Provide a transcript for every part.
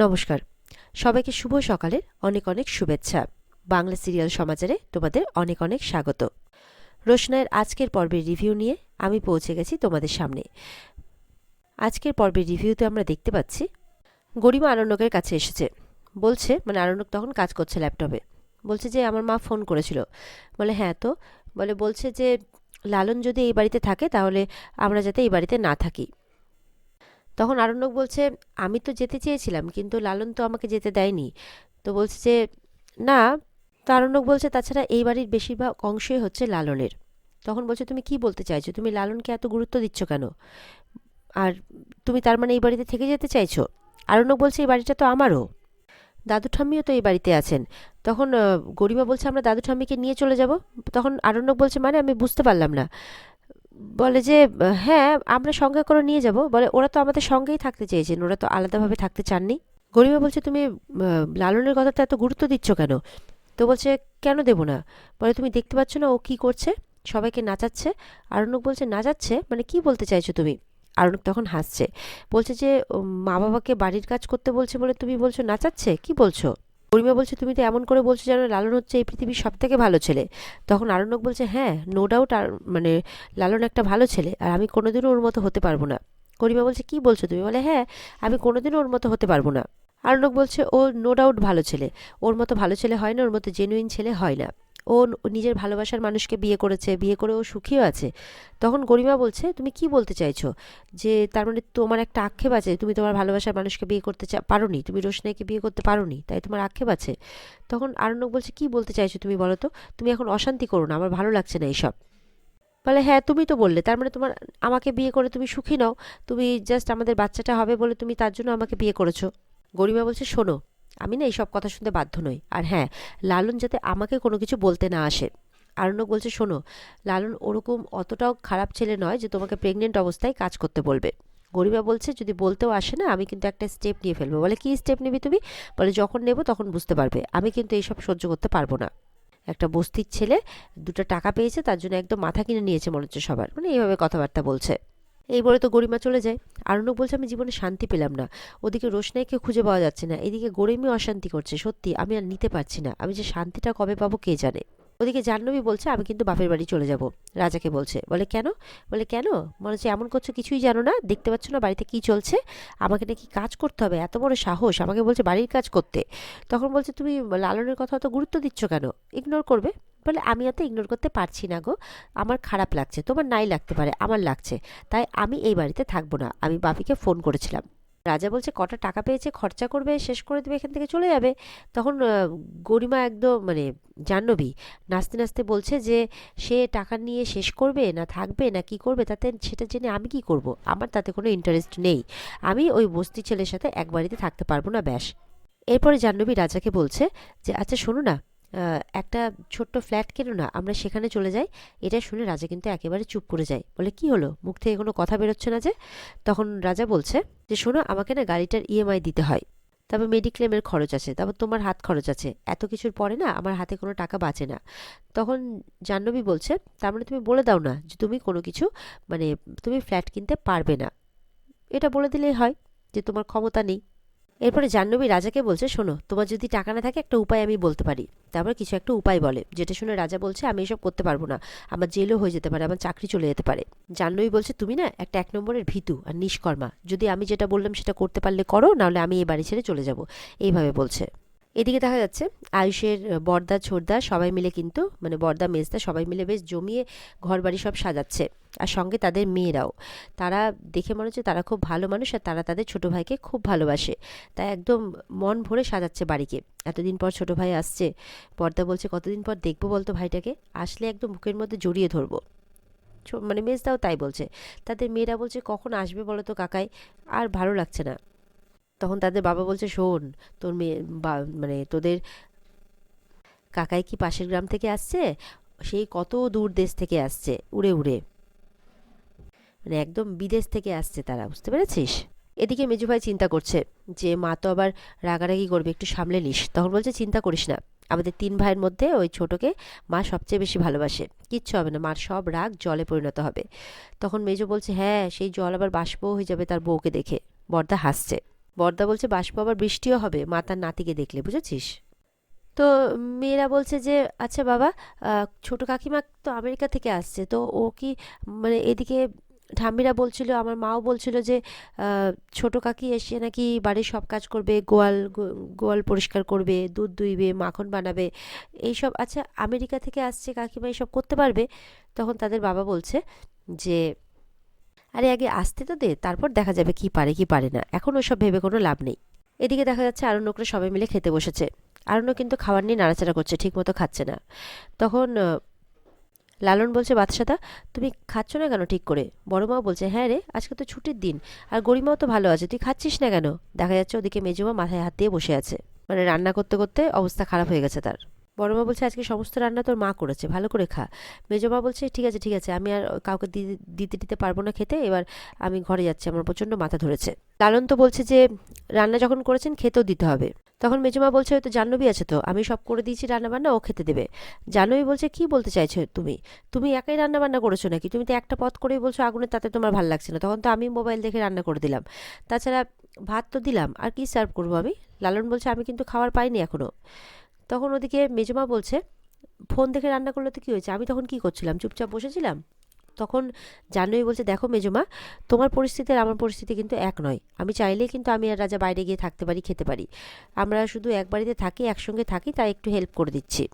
নমস্কার। সবাইকে শুভ সকালের অনেক অনেক শুভেচ্ছা। বাংলা সিরিয়াল সমাচারে তোমাদের অনেক অনেক স্বাগত। রোশনায়ের আজকের পর্বের রিভিউ নিয়ে আমি পৌঁছে গেছি তোমাদের সামনে। আজকের পর্বের রিভিউতে আমরা দেখতে পাচ্ছি, গরিমা আরণ্যকের কাছে এসেছে। বলছে মানে আরণ্যক তখন কাজ করছে ল্যাপটপে। বলছে যে, আমার মা ফোন করেছিল। বলে হ্যাঁ তো? বলে, বলছে যে, লালন যদি এই বাড়িতে থাকে, তাহলে আমরা যাতে এই বাড়িতে না থাকি। তখন আরণ্যক বলছে, আমি তো যেতে চেয়েছিলাম, কিন্তু লালন তো আমাকে যেতে দেয়নি। তো বলছে যে, না। তো আরণ্যক বলছে, তাছাড়া এই বাড়ির বেশিরভাগ অংশই হচ্ছে লালনের। তখন বলছে, তুমি কি বলতে চাইছো? তুমি লালনকে এত গুরুত্ব দিচ্ছ কেন? আর তুমি তার মানে এই বাড়িতে থেকে যেতে চাইছো? আরণ্যক বলছে, এই বাড়িটা তো আমারও। দাদু ঠাম্মিও তো এই বাড়িতে আছেন। তখন গরিমা বলছে, আমরা দাদু ঠাম্মিকে নিয়ে চলে যাব। তখন আরণ্যক বলছে মানে আমি বুঝতে পারলাম না। বলে যে হ্যাঁ আমরা সঙ্গে করে নিয়ে যাব। বলে, ওরা তো আমাদের সঙ্গেই থাকতে চেয়েছেন। ওরা তো আলাদাভাবে থাকতে চাননি। গরিমা বলছে, তুমি লালনের কথাটা এত গুরুত্ব দিচ্ছ কেন? তো বলছে, কেন দেবো না? বলে, তুমি দেখতে পাচ্ছ না, ও কি করছে? সবাইকে নাচাচ্ছে। আরণ্যক বলছে, নাচাচ্ছে? মানে কি বলতে চাইছো তুমি? আরণ্যক তখন হাসছে। বলছে যে মা বাবাকে বাড়ির কাজ করতে বলছে বলে তুমি বলছো নাচাচ্ছে? কি বলছো? গরিমা বলছে, তুমি তো এমন করে বলছো যেন লালন হচ্ছে এই পৃথিবীর সব থেকে ভালো ছেলে। তখন আরণ্যক বলছে হ্যাঁ নো ডাউট আর মানে লালন একটা ভালো ছেলে আর আমি কোনোদিনও ওর মতো হতে পারব না। করিমা বলছে, কি বলছো তুমি? বলে হ্যাঁ আমি কোনোদিনও ওর মতো হতে পারব না। আরণ্যক বলছে, ও নো ডাউট ভালো ছেলে। ওর মতো ভালো ছেলে হয় না, ওর মতো জেনুইন ছেলে হয় না। ও নিজের ভালোবাসার মানুষকে বিয়ে করেছে, বিয়ে করে ও সুখীও আছে। তখন গরিমা বলছে, তুমি কি বলতে চাইছো? যে তার মানে তোমার একটা আক্ষেপ আছে, তুমি তোমার ভালোবাসার মানুষকে বিয়ে করতে চা, পারোনি, তুমি রোশনাইকে বিয়ে করতে পারোনি, তাই তোমার আক্ষেপ আছে? তখন আরণ্যক বলছে, কি বলতে চাইছো তুমি বলো তো? তুমি এখন অশান্তি করো না, আমার ভালো লাগছে না এইসব বলে হ্যাঁ তুমি তো বললে, তার মানে তোমার আমাকে বিয়ে করে তুমি সুখী নাও, তুমি জাস্ট আমাদের বাচ্চাটা হবে বলে তুমি তার জন্য আমাকে বিয়ে করেছ। গরিমা বলছে, শোনো আমি না এইসব কথা শুনতে বাধ্য নই। আর হ্যাঁ লালন যাতে আমাকে কোনো কিছু বলতে না আসে। আরণ্যক বলছে, শোনো, লালন ওরকম অতটাও খারাপ ছেলে নয় যে তোমাকে প্রেগনেন্ট অবস্থায় কাজ করতে বলবে। গরিবা বলছে, যদি বলতেও আসে না, আমি কিন্তু একটা স্টেপ নিয়ে ফেলব। বলে, কি স্টেপ নিবি তুমি? বলে, যখন নেব তখন বুঝতে পারবে। আমি কিন্তু এইসব সহ্য করতে পারব না। একটা বস্তির ছেলে দুটো টাকা পেয়েছে, তার জন্য একদম মাথা কিনে নিয়েছে মনে হচ্ছে সবার। মানে এইভাবে কথাবার্তা বলছে। এই বলে তো গরিমা চলে যায়। আরণ্যক বলছে, আমি জীবনে শান্তি পেলাম না। ওদিকে রোশনাইকে খুঁজে পাওয়া যাচ্ছে না। এদিকে গরিমি অশান্তি করছে। সত্যি, আমি আর নিতে পারছি না। আমি যে শান্তিটা কবে পাবো কে জানে? ওদিকে জাহ্নবী বলছে, আমি কিন্তু বাপের বাড়ি চলে যাব। রাজাকে বলছে, বলে, কেন? বলে, কেন? মনে হচ্ছে এমন করছ, কিছুই জানো না। দেখতে পাচ্ছ না বাড়িতে কি চলছে? আমাকে নাকি কাজ করতে হবে। এত বড় সাহস। আমাকে বলছে বাড়ির কাজ করতে। তখন বলছে, তুমি লালনের কথা অত গুরুত্ব দিচ্ছ কেন? ইগনোর করবে। বলে, আমি অত ইগনোর করতে পারছি না গো। আমার খারাপ লাগছে। তোমার নাই লাগতে পারে, আমার লাগছে। তাই আমি এই বাড়িতে থাকব না। আমি বাপিকে ফোন করেছিলাম। রাজা বলছে, কটা টাকা পেয়েছে, খরচা করবে, শেষ করে দেবে, এখান থেকে চলে যাবে। তখন গরিমা একদম মানে জাহ্নবী নাচতে নাচতে বলছে যে, সে টাকা নিয়ে শেষ করবে না থাকবে না কি করবে? তাতে সেটা জেনে আমি কি করব? আমার তাতে কোনো ইন্টারেস্ট নেই। আমি ওই বস্তি ছেলের সাথে এক বাড়িতে থাকতে পারব না, ব্যাস। এরপরে জাহ্নবী রাজাকে বলছে যে আচ্ছা শোনো না একটা ছোট্ট ফ্ল্যাট কেনো না, আমরা সেখানে চলে যাই। এটা শুনে রাজা কিন্তু একেবারে চুপ করে যায়। বলে, কি হলো? মুখ থেকে কোনো কথা বেরোচ্ছে না যে? তখন রাজা বলছে, যে শোনো, আমাকে না গাড়িটার ইএমআই দিতে হয়। তারপর মেডিক্লেমের খরচ আছে। তারপর তোমার হাত খরচ আছে। এত কিছুর পরে না আমার হাতে কোনো টাকা বাঁচে না। তখন জাহ্নবী বলছে, তার মানে তুমি বলে দাও না যে তুমি কোনো কিছু মানে তুমি ফ্ল্যাট কিনতে পারবে না। এটা বলে দিলেই হয় যে তোমার ক্ষমতা নেই। এরপরে জাহ্নবী রাজাকে বলছে, শোনো, তোমার যদি টাকা না থাকে একটা উপায় আমি বলতে পারি। তারপর কিছু একটা উপায় বলে, যেটা শুনে রাজা বলছে, আমি এসব করতে পারব না। আমার জেলও হয়ে যেতে পারে, আমার চাকরি চলে যেতে পারে। জাহ্নবী বলছে, তুমি না একটা এক নম্বরের ভীতু আর নিষ্কর্মা। যদি আমি যেটা বললাম সেটা করতে পারলে করো, নাহলে আমি এই বাড়ি ছেড়ে চলে যাব। এইভাবে বলছে। এদিকে দেখা যাচ্ছে, আয়ুষের বর্দা ছোড়দা সবাই মিলে কিন্তু মানে বর্দা, মেজদা সবাই মিলে বেশ জমিয়ে ঘর বাড়ি সব সাজাচ্ছে। আর সঙ্গে তাদের মেয়েরাও। তারা দেখে মনে হচ্ছে তারা খুব ভালো মানুষ আর তারা তাদের ছোটো ভাইকে খুব ভালোবাসে। তাই একদম মন ভরে সাজাচ্ছে বাড়িকে। এতদিন পর ছোট ভাই আসছে, বর্দা বলছে, কতদিন পর দেখব বলতো ভাইটাকে? আসলে একদম বুকের মধ্যে জড়িয়ে ধরবো। মানে মেজদাও তাই বলছে। তাদের মেয়েরা বলছে, কখন আসবে বলো তো কাকাই? আর ভালো লাগছে না। তখন তাদের বাবা বলছে, শোন, তোর মেয়ে বা- মানে তোদের কাকাই কি পাশের গ্রাম থেকে আসছে? সেই কত দূর দেশ থেকে আসছে, উড়ে উড়ে। মানে একদম বিদেশ থেকে আসছে তারা, বুঝতে পেরেছিস? এদিকে মেজু ভাই চিন্তা করছে যে, মা তো আবার রাগারাগি করবে, একটু সামলে নিস। তখন বলছে, চিন্তা করিস না, আমাদের তিন ভাইয়ের মধ্যে ওই ছোটকে মা সবচেয়ে বেশি ভালোবাসে, কিচ্ছু হবে না, মার সব রাগ জলে পরিণত হবে। তখন মেজো বলছে হ্যাঁ সেই জল আবার বাষ্পও হয়ে যাবে তার বউকে দেখে। বর্দা হাসছে। বর্দা বলছে, বাষ্প আবার বৃষ্টিও হবে। মা তার নাতিকে দেখলে, বুঝেছিস? তো মেয়েরা বলছে যে আচ্ছা বাবা ছোট কাকিমা তো আমেরিকা থেকে আসছে। তো ও কি মানে এদিকে ঠাম্মিরা বলছিল, আমার মাও বলছিল যে ছোট কাকি এসে নাকি বাড়ির সব কাজ করবে, গোয়াল গোয়াল পরিষ্কার করবে, দুধ দুইবে, মাখন বানাবে। এইসব আচ্ছা আমেরিকা থেকে আসছে কাকিমা এইসব করতে পারবে? তখন তাদের বাবা বলছে যে আরে আগে আসতে তো দে, তারপর দেখা যাবে কি পারে কি পারে না। এখন ওসব ভেবে কোনো লাভ নেই। এদিকে দেখা যাচ্ছে আরণ্যকরা সবাই মিলে খেতে বসেছে। আরণ্য কিন্তু খাবার নিয়ে নাড়াচাড়া করছে, ঠিকমতো খাচ্ছে না। তখন লালন বলছে, বাদশাদা, তুমি খাচ্ছ না কেন ঠিক করে? বড় মা বলছে হ্যাঁ রে, আজকে তো ছুটির দিন। আর গরিমাও তো ভালো আছে, তুই খাচ্ছিস না কেন? দেখা যাচ্ছে ওদিকে মেজমা মাথায় হাত দিয়ে বসে আছে। মানে রান্না করতে করতে অবস্থা খারাপ হয়ে গেছে তার। বড় মা বলছে, আজকে সমস্ত রান্না তোর মা করেছে, ভালো করে খা। মেজমা বলছে, ঠিক আছে ঠিক আছে, আমি আর কাউকে দিতে দিতে পারব না খেতে, এবার আমি ঘরে যাচ্ছি, আমার প্রচণ্ড মাথা ধরেছে। লালন তো বলছে যে, রান্না যখন করেছেন, খেতেও দিতে হবে। তখন মেজমা বলছে হয়তো জাহ্নবী আছে তো, আমি সব করে দিয়েছি রান্না বান্না ও খেতে দেবে। জাহ্নবী বলছে, কি বলতে চাইছো তুমি? তুমি একাই রান্না বান্না করেছ নাকি? তুমি তো একটা পথ করেই বলছো আগুনের তাতে তোমার ভালো লাগছে না। তখন তো আমি মোবাইল দেখে রান্না করে দিলাম। তাছাড়া ভাত তো দিলাম, আর কি সার্ভ করব আমি? লালন বলছে, আমি কিন্তু খাবার পাইনি এখনও। তখন ওদিকে মেজমা বলছে, ফোন দেখে রান্না করলে তো কী হয়েছে? আমি তখন কি করছিলাম? চুপচাপ বসেছিলাম? তখন জাহ্নবী বলছে, দেখো মেজমা, তোমার পরিস্থিতি আর আমার পরিস্থিতি কিন্তু এক নয়। আমি চাইলেই কিন্তু আমি আর রাজা বাইরে গিয়ে থাকতে পারি, খেতে পারি। আমরা শুধু এক বাড়িতে থাকি, একসঙ্গে থাকি, তাই একটু হেল্প করে দিচ্ছি।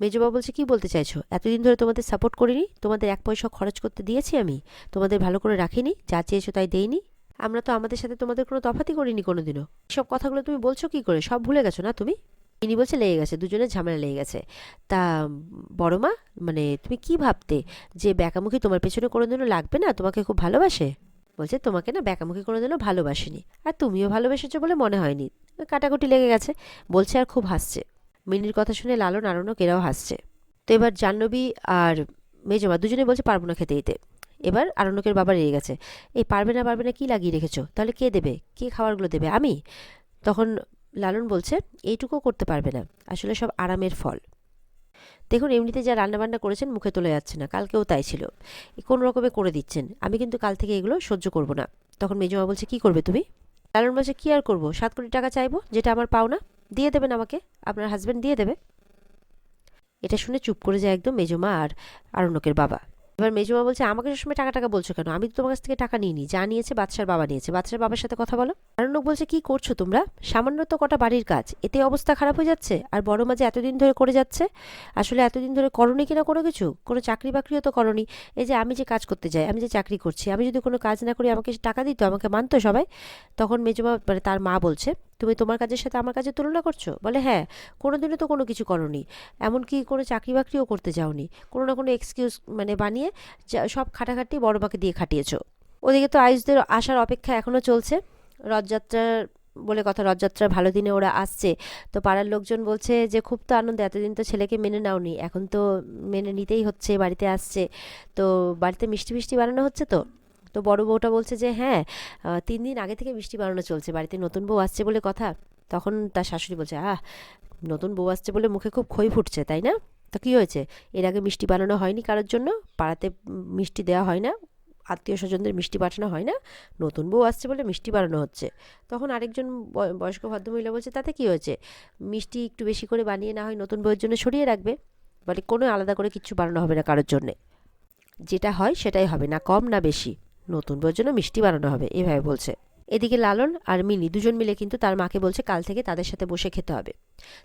মেজবা বলছে, কি বলতে চাইছো? এতদিন ধরে তোমাদের সাপোর্ট করিনি? তোমাদের এক পয়সা খরচ করতে দিয়েছি আমি? তোমাদের ভালো করে রাখিনি? যা চেয়েছো তাই দেইনি? আমরা তো আমাদের সাথে তোমাদের কোনো তফাতই করিনি কোনোদিনও। সব কথাগুলো তুমি বলছো কি করে? সব ভুলে গেছো না তুমি? ইনি বলছে, লেগে গেছে, দুজনের ঝামেলা লেগে গেছে। তা, বড় মা মানে তুমি কি ভাবতে যে ব্যাকামুখী তোমার পেছনে কোনোদিনও লাগবে না? তোমাকে খুব ভালোবাসে? বলছে, তোমাকে না ব্যাকামুখী কোনোদিনও ভালোবাসেনি। আর তুমিও ভালোবেসেছো বলে মনে হয়নি? কাটাকুটি লেগে গেছে। বলছে, আর খুব হাসছে। মিনির কথা শুনে লালন আরণ্যক এরাও হাসছে। তো এবার জাহ্নবী আর মেজমা দুজনে বলছে, পারব না খেতে দিতে। এবার আরণ্যকের বাবা রেগে গেছে। এই পারবে না পারবে না, কি লাগিয়ে রেখেছো? তাহলে কে দেবে? কে খাবারগুলো দেবে? আমি? তখন লালন বলছে এইটুকুও করতে পারবে না। আসলে সব আরামের ফল। দেখুন, এমনিতে যা রান্নাবান্না করেছেন মুখে তোলা যাচ্ছে না। কালকেও তাই ছিল। কোন রকমে করে দিচ্ছেন? আমি কিন্তু কাল থেকে এগুলো সহ্য করব না। তখন মেজমা বলছে, কি করবে তুমি? লালন বলছে, কি আর করব? সাত কোটি টাকা চাইব, যেটা আমার পাওনা দিয়ে দেবেন আমাকে। আপনার হাজব্যান্ড দিয়ে দেবে। এটা শুনে চুপ করে যায় একদম মেজমা আর আরণ্যকের বাবা। এবার মেজমা বলছে, আমাকে সবসময় টাকা টাকা বলছো কেন? আমি তো তোমার কাছ থেকে টাকা নিয়ে নি যা নিয়েছে বাদশার বাবা নিয়েছে। বাদশার বাবার সাথে কথা বলো। আরণ্যক বলছে, কি করছ তোমরা? সামান্য তো কটা বাড়ির কাজ। এতে অবস্থা খারাপ হয়ে যাচ্ছে? আর বড় মাঝে এতদিন ধরে করে যাচ্ছে? আসলে এতদিন ধরে করনি কিনা কোনো কিছু? কোনো চাকরি বাকরিও তো করনি। এই যে আমি যে কাজ করতে যাই, আমি যে চাকরি করছি, আমি যদি কোনো কাজ না করি, আমাকে টাকা দিত, আমাকে মানতো সবাই? তখন মেজমা মানে তার মা বলছে তুমি তোমার কাজের সাথে আমার কাজের তুলনা করছ? বলে হ্যাঁ কোনো কোনোদিনও তো কোনো কিছু করনি। এমনকি কোনো চাকরি বাকরিও করতে যাওনি। কোনো না কোনো এক্সকিউজ মানে বানিয়ে সব খাটাখাটি বড় মাকে দিয়ে খাটিয়েছো। ওদিকে তো আয়ুষদের আসার অপেক্ষা এখনও চলছে। রথযাত্রার বলে কথা, রথযাত্রার ভালো দিনে ওরা আসছে। তো পাড়ার লোকজন বলছে যে, খুব তো আনন্দ, এতদিন তো ছেলেকে মেনে নাওনি। এখন তো মেনে নিতেই হচ্ছে, বাড়িতে আসছে। তো বাড়িতে মিষ্টি মিষ্টি বানানো হচ্ছে তো? তো বড় বউটা বলছে যে হ্যাঁ তিন দিন আগে থেকে মিষ্টি বানানো চলছে, বাড়িতে নতুন বউ আসছে বলে কথা। তখন তার শাশুড়ি বলছে, আহ, নতুন বউ আসছে বলে মুখে খুব খই ফুটছে, তাই না? তো কী হয়েছে? এর আগে মিষ্টি বানানো হয়নি কারোর জন্য, পাড়াতে মিষ্টি দেওয়া হয় না, আত্মীয় স্বজনদের মিষ্টি পাঠানো হয় না, নতুন বউ আসছে বলে মিষ্টি বানানো হচ্ছে। তখন আরেকজন বয়- বয়স্ক ভদ্রমহিলা বলছে, তাতে কি হয়েছে? মিষ্টি একটু বেশি করে বানিয়ে না হয় নতুন বউয়ের জন্য সরিয়ে রাখবে। বলে কোনো আলাদা করে কিচ্ছু বানানো হবে না কারোর জন্যে। যেটা হয় সেটাই হবে, না কম না বেশি। নতুন বউয়ের জন্য মিষ্টি বানানো হবে, এভাবে বলছে। এদিকে লালন আর মিনি দুজন মিলে কিন্তু তার মাকে বলছে কাল থেকে তাদের সাথে বসে খেতে হবে।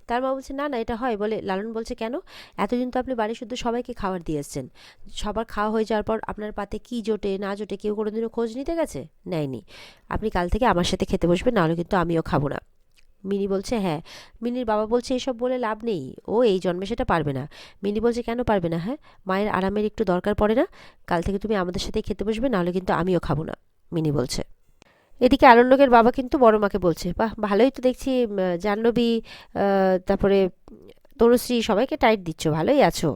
তার মা বলছে, না না, এটা হয়। বলে লালন বলছে, কেন? এতদিন তো আপনি বাড়ি শুদ্ধ সবাইকে খাবার দিয়ে এসছেন। সবার খাওয়া হয়ে যাওয়ার পর আপনার পাতে কি জোটে, না জোটে কেউ কোনোদিনও খোঁজ নিতে গেছে? নেয়নি। আপনি কাল থেকে আমার সাথে খেতে বসবেন, নাহলে কিন্তু আমিও খাব না। মিনি বলছে হ্যাঁ। মিনির বাবা বলছে, এসব বলে লাভ নেই। ও এই জন্মে সেটা পারবে না। মিনি বলছে, কেন পারবে না হ্যাঁ? মায়ের আরামের একটু দরকার পড়ে না। কাল থেকে তুমি আমাদের সাথে খেতে বসবে, নাহলে কিন্তু আমিও খাব না। মিনি বলছে। এদিকে আরণ্যকের বাবা কিন্তু বড় মাকে বলছে, বাহ, ভালোই তো দেখছি জাহ্নবী তারপরে তনুশ্রী, সবাইকে টাইট দিচ্ছ, ভালোই আছো।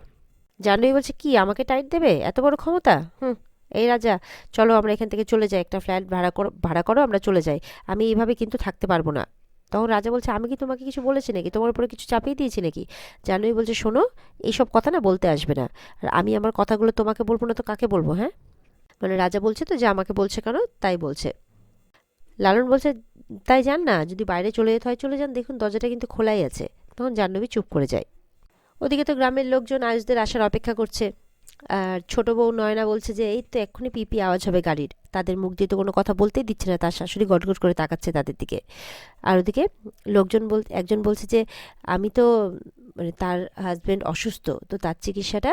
জাহ্নবী বলছে, কি, আমাকে টাইট দেবে? এত বড় ক্ষমতা? হুম, এই রাজা, চলো আমরা এখান থেকে চলে যাই, একটা ফ্ল্যাট ভাড়া করো ভাড়া করো, আমরা চলে যাই। আমি এইভাবে কিন্তু থাকতে পারব না। তখন রাজা বলছে, আমি কি তোমাকে কিছু বলেছি নাকি? তোমার উপরে কিছু চাপিয়ে দিয়েছি নাকি? জাহ্নবী বলছে, শোনো এইসব কথা না বলতে আসবে না। আর আমি আমার কথাগুলো তোমাকে বলব না তো কাকে বলব হ্যাঁ? মানে রাজা বলছে তো যে, আমাকে বলছে কেন? তাই বলছে। লালন বলছে, তাই যান না, যদি বাইরে চলে যেতে হয় চলে যান। দেখুন, দরজাটা কিন্তু খোলাই আছে। তখন জাহ্নবী চুপ করে যায়। ওদিকে তো গ্রামের লোকজন আয়ুষদের আসার অপেক্ষা করছে। আর ছোট বউ নয়না বলছে যে, এই তো এক্ষুনি পিপি আওয়াজ হবে গাড়ির। তাদের মুখ দিয়ে তো কোনো কথা বলতেই দিচ্ছে না, তার শাশুড়ি গটগট করে তাকাচ্ছে তাদের দিকে। আর ওদিকে লোকজন বল, একজন বলছে যে, আমি তো মানে তার হাজব্যান্ড অসুস্থ, তো তার চিকিৎসাটা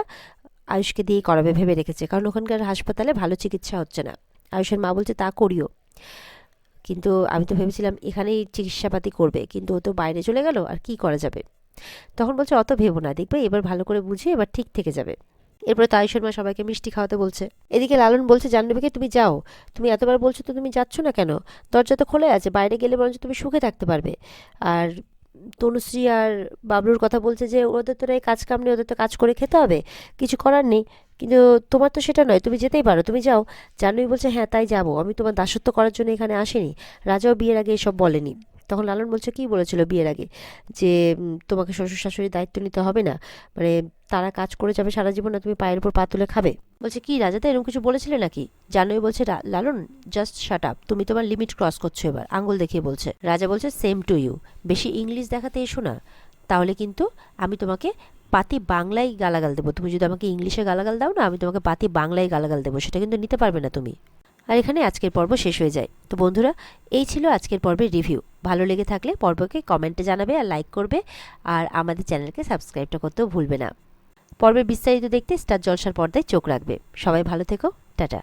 আয়ুষকে দিয়েই করাবে ভেবে রেখেছে। কারণ ওখানকার হাসপাতালে ভালো চিকিৎসা হচ্ছে না। আয়ুষের মা বলছে, তা করিও। কিন্তু আমি তো ভেবেছিলাম এখানেই চিকিৎসাপাতি করবে, কিন্তু ও তো বাইরে চলে গেল, আর কি করা যাবে? তখন বলছে, অত ভেবো না, দেখবে এবার ভালো করে বুঝে এবার ঠিক থেকে যাবে। এরপরে তো আয়ুষের মা সবাইকে মিষ্টি খাওয়াতে বলছে। এদিকে লালন বলছে, জাহ্নবীকে তুমি যাও। তুমি এতবার বলছো তো তুমি যাচ্ছ না কেন? দরজা তো খোলা আছে, বাইরে গেলে বরঞ্চ তুমি সুখে থাকতে পারবে। আর তনুশ্রী আর বাবলুর কথা বলছে যে, ওদের তো এই কাজ কাম নেই, ওদের তো কাজ করে খেতে হবে। কিছু করার নেই। কিন্তু তোমার তো সেটা নয়, তুমি যেতেই পারো, তুমি যাও। জাহ্নবী বলছে হ্যাঁ তাই যাব। আমি তোমার দাসত্ব করার জন্য এখানে আসিনি। রাজাও বিয়ের আগে এসব বলেনি। তখন লালন বলছে, কি বলেছিল বিয়ের আগে? যে তোমাকে শ্বশুর শাশুড়ির দায়িত্ব নিতে হবে না? মানে তারা কাজ করে যাবে সারা জীবন না তুমি পায়ের উপর পা তুলে খাবে? বলছে, কি রাজাতে এরকম কিছু বলেছিলে নাকি? জানোই বলছে "রা- লালন জাস্ট শাট আপ তুমি তোমার লিমিট ক্রস করছ এবার। আঙ্গুল দেখিয়ে বলছে, রাজা বলছে সেম টু ইউ বেশি ইংলিশ দেখাতে এসো না। তাহলে কিন্তু আমি তোমাকে পাতি বাংলায় গালাগাল দেবো। তুমি যদি আমাকে ইংলিশে গালাগাল দাও না, আমি তোমাকে পাতি বাংলায় গালাগাল দেবো। সেটা কিন্তু নিতে পারবে না তুমি। আর এখানে আজকের পর্ব শেষ হয়ে যায়। তো বন্ধুরা, এই ছিল আজকের পর্বের রিভিউ। ভালো লেগে থাকলে পর্বকে কমেন্টে জানাবে আর লাইক করবে। আর আমাদের চ্যানেলকে সাবস্ক্রাইবটা করতেও ভুলবে না। পর্বের বিস্তারিত দেখতে স্টার জলসার পর্দায় চোখ রাখবে। সবাই ভালো থেকো। টাটা।